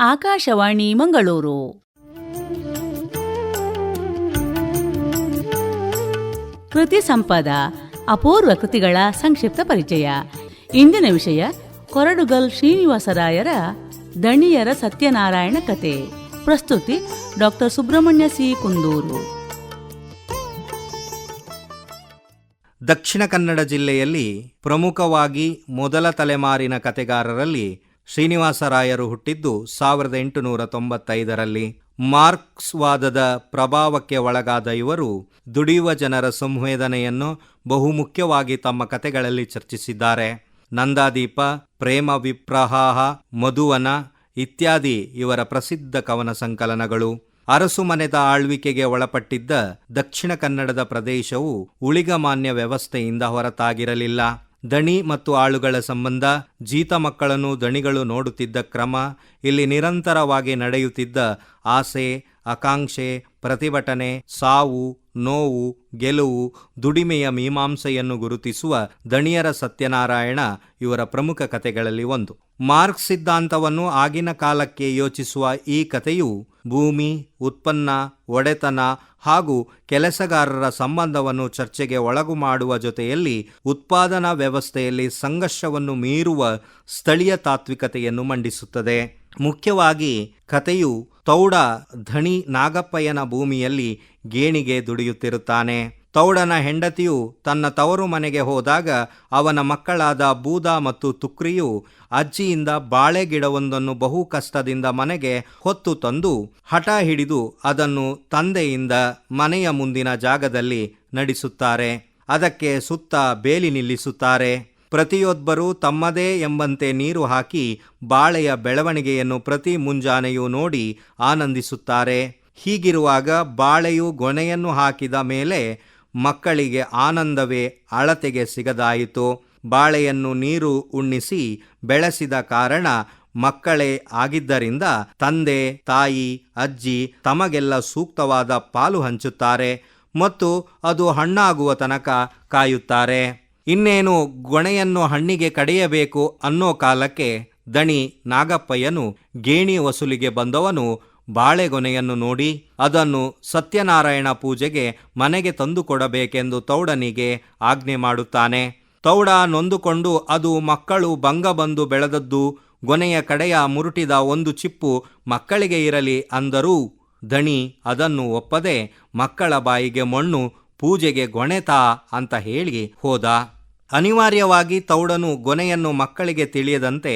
ಆಕಾಶವಾಣಿ ಮಂಗಳೂರು. ಕೃತಿ ಸಂಪದ, ಅಪೂರ್ವ ಕೃತಿಗಳ ಸಂಕ್ಷಿಪ್ತ ಪರಿಚಯ. ಇಂದಿನ ವಿಷಯ, ಕೊರಡುಗಲ್ ಶ್ರೀನಿವಾಸರಾಯರ ದಣಿಯರ ಸತ್ಯನಾರಾಯಣ ಕತೆ. ಪ್ರಸ್ತುತಿ ಡಾಕ್ಟರ್ ಸುಬ್ರಹ್ಮಣ್ಯ ಸಿ. ಕುಂದೂರು. ದಕ್ಷಿಣ ಕನ್ನಡ ಜಿಲ್ಲೆಯಲ್ಲಿ ಪ್ರಮುಖವಾಗಿ ಮೊದಲ ತಲೆಮಾರಿನ ಕತೆಗಾರರಲ್ಲಿ ಶ್ರೀನಿವಾಸರಾಯರು ಹುಟ್ಟಿದ್ದು ಸಾವಿರದ ಎಂಟುನೂರ ತೊಂಬತ್ತೈದರಲ್ಲಿ. ಮಾರ್ಕ್ಸ್ವಾದದ ಪ್ರಭಾವಕ್ಕೆ ಒಳಗಾದ ಇವರು ದುಡಿಯುವ ಜನರ ಸಂವೇದನೆಯನ್ನು ಬಹುಮುಖ್ಯವಾಗಿ ತಮ್ಮ ಕತೆಗಳಲ್ಲಿ ಚರ್ಚಿಸಿದ್ದಾರೆ. ನಂದಾದೀಪ, ಪ್ರೇಮ ವಿಪ್ರಹಾಹ, ಮಧುವನ ಇತ್ಯಾದಿ ಇವರ ಪ್ರಸಿದ್ಧ ಕವನ ಸಂಕಲನಗಳು. ಅರಸು ಮನೆದ ಆಳ್ವಿಕೆಗೆ ಒಳಪಟ್ಟಿದ್ದ ದಕ್ಷಿಣ ಕನ್ನಡದ ಪ್ರದೇಶವು ಉಳಿಗಮಾನ್ಯ ವ್ಯವಸ್ಥೆಯಿಂದ ಹೊರತಾಗಿರಲಿಲ್ಲ. ದಣಿ ಮತ್ತು ಆಳುಗಳ ಸಂಬಂಧ ಜೀತ ಮಕ್ಕಳನ್ನು ದಣಿಗಳು ನೋಡುತ್ತಿದ್ದ ಕ್ರಮ ಇಲ್ಲಿ ನಿರಂತರವಾಗಿ ನಡೆಯುತ್ತಿದ್ದ ಆಸೆ, ಆಕಾಂಕ್ಷೆ, ಪ್ರತಿಭಟನೆ, ಸಾವು ನೋವು, ಗೆಲುವು, ದುಡಿಮೆಯ ಮೀಮಾಂಸೆಯನ್ನು ಗುರುತಿಸುವ ದಣಿಯರ ಸತ್ಯನಾರಾಯಣ ಇವರ ಪ್ರಮುಖ ಕಥೆಗಳಲ್ಲಿ ಒಂದು. ಮಾರ್ಕ್ಸ್ ಸಿದ್ಧಾಂತವನ್ನು ಆಗಿನ ಕಾಲಕ್ಕೆ ಯೋಚಿಸುವ ಈ ಕಥೆಯು ಭೂಮಿ, ಉತ್ಪನ್ನ, ಒಡೆತನ ಹಾಗೂ ಕೆಲಸಗಾರರ ಸಂಬಂಧವನ್ನು ಚರ್ಚೆಗೆ ಒಳಗು ಮಾಡುವ ಜೊತೆಯಲ್ಲಿ ಉತ್ಪಾದನಾ ವ್ಯವಸ್ಥೆಯಲ್ಲಿ ಸಂಘರ್ಷವನ್ನು ಮೀರುವ ಸ್ಥಳೀಯ ತಾತ್ವಿಕತೆಯನ್ನು ಮಂಡಿಸುತ್ತದೆ. ಮುಖ್ಯವಾಗಿ ಕಥೆಯು ತೌಡ ಧಣಿ ನಾಗಪ್ಪಯ್ಯನ ಭೂಮಿಯಲ್ಲಿ ಗೇಣಿಗೆ ದುಡಿಯುತ್ತಿರುತ್ತಾನೆ. ತೌಡನ ಹೆಂಡತಿಯು ತನ್ನ ತವರು ಮನೆಗೆ ಹೋದಾಗ ಅವನ ಮಕ್ಕಳಾದ ಬೂದ ಮತ್ತು ತುಕ್ರಿಯು ಅಜ್ಜಿಯಿಂದ ಬಾಳೆ ಗಿಡವೊಂದನ್ನು ಬಹು ಕಷ್ಟದಿಂದ ಮನೆಗೆ ಹೊತ್ತು ತಂದು ಹಠ ಹಿಡಿದು ಅದನ್ನು ತಂದೆಯಿಂದ ಮನೆಯ ಮುಂದಿನ ಜಾಗದಲ್ಲಿ ನಡೆಸುತ್ತಾರೆ. ಅದಕ್ಕೆ ಸುತ್ತ ಬೇಲಿ ನಿಲ್ಲಿಸುತ್ತಾರೆ. ಪ್ರತಿಯೊಬ್ಬರೂ ತಮ್ಮದೇ ಎಂಬಂತೆ ನೀರು ಹಾಕಿ ಬಾಳೆಯ ಬೆಳವಣಿಗೆಯನ್ನು ಪ್ರತಿ ಮುಂಜಾನೆಯೂ ನೋಡಿ ಆನಂದಿಸುತ್ತಾರೆ. ಹೀಗಿರುವಾಗ ಬಾಳೆಯು ಗೊನೆಯನ್ನು ಹಾಕಿದ ಮೇಲೆ ಮಕ್ಕಳಿಗೆ ಆನಂದವೇ ಅಳತೆಗೆ ಸಿಗದಾಯಿತು. ಬಾಳೆಯನ್ನು ನೀರು ಉಣ್ಣಿಸಿ ಬೆಳೆಸಿದ ಕಾರಣ ಮಕ್ಕಳೇ ಆಗಿದ್ದರಿಂದ ತಂದೆ, ತಾಯಿ, ಅಜ್ಜಿ ತಮಗೆಲ್ಲ ಸೂಕ್ತವಾದ ಪಾಲು ಹಂಚುತ್ತಾರೆ ಮತ್ತು ಅದು ಹಣ್ಣಾಗುವ ತನಕ ಕಾಯುತ್ತಾರೆ. ಇನ್ನೇನು ಗೊಣೆಯನ್ನು ಹಣ್ಣಿಗೆ ಕಡೆಯಬೇಕು ಅನ್ನೋ ಕಾಲಕ್ಕೆ ದಣಿ ನಾಗಪ್ಪಯ್ಯನು ಗೇಣಿ ವಸೂಲಿಗೆ ಬಂದವನು ಬಾಳೆಗೊನೆಯನ್ನು ನೋಡಿ ಅದನ್ನು ಸತ್ಯನಾರಾಯಣ ಪೂಜೆಗೆ ಮನೆಗೆ ತಂದುಕೊಡಬೇಕೆಂದು ತೌಡನಿಗೆ ಆಜ್ಞೆ ಮಾಡುತ್ತಾನೆ. ತೌಡ ನೊಂದುಕೊಂಡು ಅದು ಮಕ್ಕಳು ಭಂಗ ಬಂದು ಬೆಳೆದದ್ದು ಗೊನೆಯ ಕಡೆಯ ಮುರುಟಿದ ಒಂದು ಚಿಪ್ಪು ಮಕ್ಕಳಿಗೆ ಇರಲಿ ಅಂದರೂ ದಣಿ ಅದನ್ನು ಒಪ್ಪದೆ ಮಕ್ಕಳ ಬಾಯಿಗೆ ಮಣ್ಣು ಪೂಜೆಗೆ ಗೊಣೆತಾ ಅಂತ ಹೇಳಿ ಹೋದ. ಅನಿವಾರ್ಯವಾಗಿ ತೌಡನು ಗೊನೆಯನ್ನು ಮಕ್ಕಳಿಗೆ ತಿಳಿಯದಂತೆ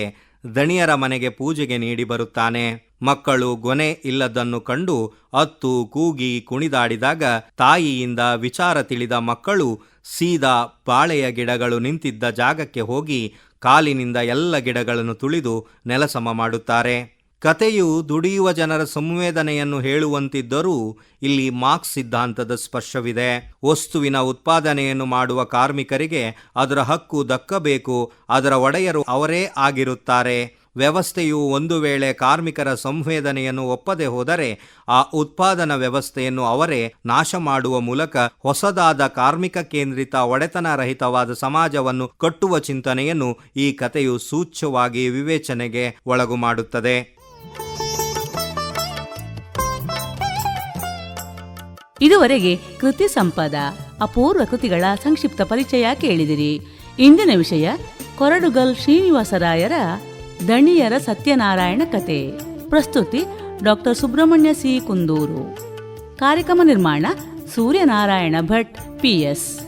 ದಣಿಯರ ಮನೆಗೆ ಪೂಜೆಗೆ ನೀಡಿ ಬರುತ್ತಾನೆ. ಮಕ್ಕಳು ಗೊನೆ ಇಲ್ಲದನ್ನು ಕಂಡು ಅತ್ತು ಕೂಗಿ ಕುಣಿದಾಡಿದಾಗ ತಾಯಿಯಿಂದ ವಿಚಾರ ತಿಳಿದ ಮಕ್ಕಳು ಸೀದಾ ಬಾಳೆಯ ಗಿಡಗಳು ನಿಂತಿದ್ದ ಜಾಗಕ್ಕೆ ಹೋಗಿ ಕಾಲಿನಿಂದ ಎಲ್ಲ ಗಿಡಗಳನ್ನು ತುಳಿದು ನೆಲಸಮ ಮಾಡುತ್ತಾರೆ. ಕತೆಯು ದುಡಿಯುವ ಜನರ ಸಂವೇದನೆಯನ್ನು ಹೇಳುವಂತಿದ್ದರೂ ಇಲ್ಲಿ ಮಾರ್ಕ್ಸ್ ಸಿದ್ಧಾಂತದ ಸ್ಪರ್ಶವಿದೆ. ವಸ್ತುವಿನ ಉತ್ಪಾದನೆಯನ್ನು ಮಾಡುವ ಕಾರ್ಮಿಕರಿಗೆ ಅದರ ಹಕ್ಕು ದಕ್ಕಬೇಕು. ಅದರ ಒಡೆಯರು ಅವರೇ ಆಗಿರುತ್ತಾರೆ. ವ್ಯವಸ್ಥೆಯು ಒಂದು ವೇಳೆ ಕಾರ್ಮಿಕರ ಸಂವೇದನೆಯನ್ನು ಒಪ್ಪದೆ ಹೋದರೆ ಆ ಉತ್ಪಾದನಾ ವ್ಯವಸ್ಥೆಯನ್ನು ಅವರೇ ನಾಶ ಮಾಡುವ ಮೂಲಕ ಹೊಸದಾದ ಕಾರ್ಮಿಕ ಕೇಂದ್ರಿತ ಒಡೆತನ ರಹಿತವಾದ ಸಮಾಜವನ್ನು ಕಟ್ಟುವ ಚಿಂತನೆಯನ್ನು ಈ ಕಥೆಯು ಸೂಚ್ಯವಾಗಿ ವಿವೇಚನೆಗೆ ಒಳಗು ಮಾಡುತ್ತದೆ. ಇದುವರೆಗೆ ಕೃತಿ ಸಂಪದ, ಅಪೂರ್ವ ಕೃತಿಗಳ ಸಂಕ್ಷಿಪ್ತ ಪರಿಚಯ ಕೇಳಿದಿರಿ. ಇಂದಿನ ವಿಷಯ, ಕೊರಡುಗಲ್ ಶ್ರೀನಿವಾಸರಾಯರ ದಣಿಯರ ಸತ್ಯನಾರಾಯಣ ಕತೆ. ಪ್ರಸ್ತುತಿ, ಡಾಕ್ಟರ್ ಸುಬ್ರಹ್ಮಣ್ಯ ಸಿ. ಕುಂದೂರು. ಕಾರ್ಯಕ್ರಮ ನಿರ್ಮಾಣ, ಸೂರ್ಯನಾರಾಯಣ ಭಟ್ ಪಿಎಸ್